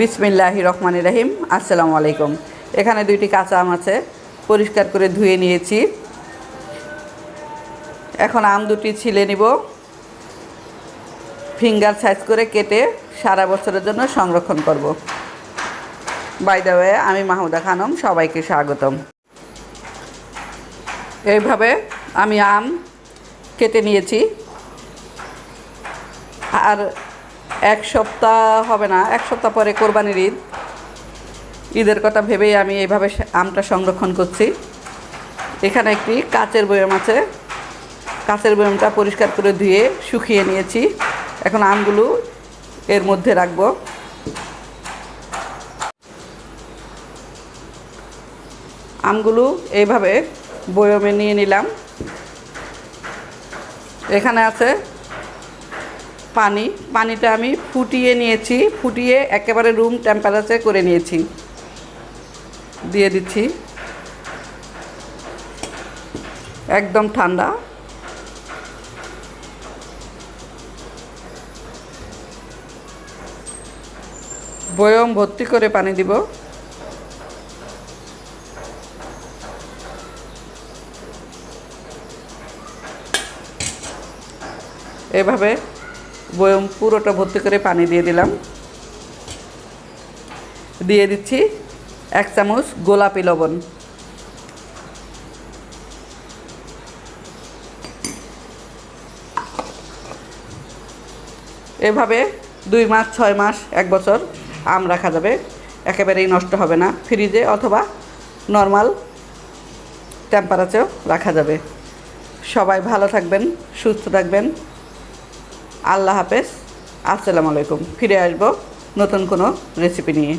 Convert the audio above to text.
বিসমিল্লাহি রহমান রাহিম, আসসালামু আলাইকুম। এখানে দুইটি কাঁচা আম আছে, পরিষ্কার করে ধুয়ে নিয়েছি। এখন আম দুটি ছিলে নিব। ফিঙ্গার সাইজ করে কেটে সারা বছরের জন্য সংরক্ষণ করব। বাই দ্য ওয়ে আমি মাহমুদা খানম, সবাইকে স্বাগতম। এইভাবে আমি আম কেটে নিয়েছি। আর এক সপ্তাহ হবে না, এক সপ্তাহ পরে কোরবানির ঈদ। ঈদের কথা ভেবেই আমি এইভাবে আমটা সংরক্ষণ করছি। এখানে একটি কাচের বয়াম আছে। কাচের বয়ামটা পরিষ্কার করে ধুয়ে শুকিয়ে নিয়েছি। এখন আমগুলো এর মধ্যে রাখব। আমগুলো এইভাবে বয়মে নিয়ে নিলাম। এখানে আছে পানি, পানিটা আমি ফুটিয়ে নিয়েছি, ফুটিয়ে একেবারে রুম টেম্পারেচার করে নিয়েছি। দিয়ে দিচ্ছি। একদম ঠান্ডা। বয়ম ভর্তি করে পানি দিব। এভাবে বয়ম পুরোটা ভর্তি করে পানি দিয়ে দিলাম। দিয়ে দিচ্ছি এক চামচ গোলাপি লবণ। এভাবে দুই মাস, ছয় মাস, এক বছর আম রাখা যাবে। একেবারেই নষ্ট হবে না। ফ্রিজে অথবা নর্মাল টেম্পারেচারেও রাখা যাবে। সবাই ভালো থাকবেন, সুস্থ থাকবেন। আল্লাহ হাফেজ। আসসালামু আলাইকুম। ফিরে আসব নতুন কোনো রেসিপি নিয়ে।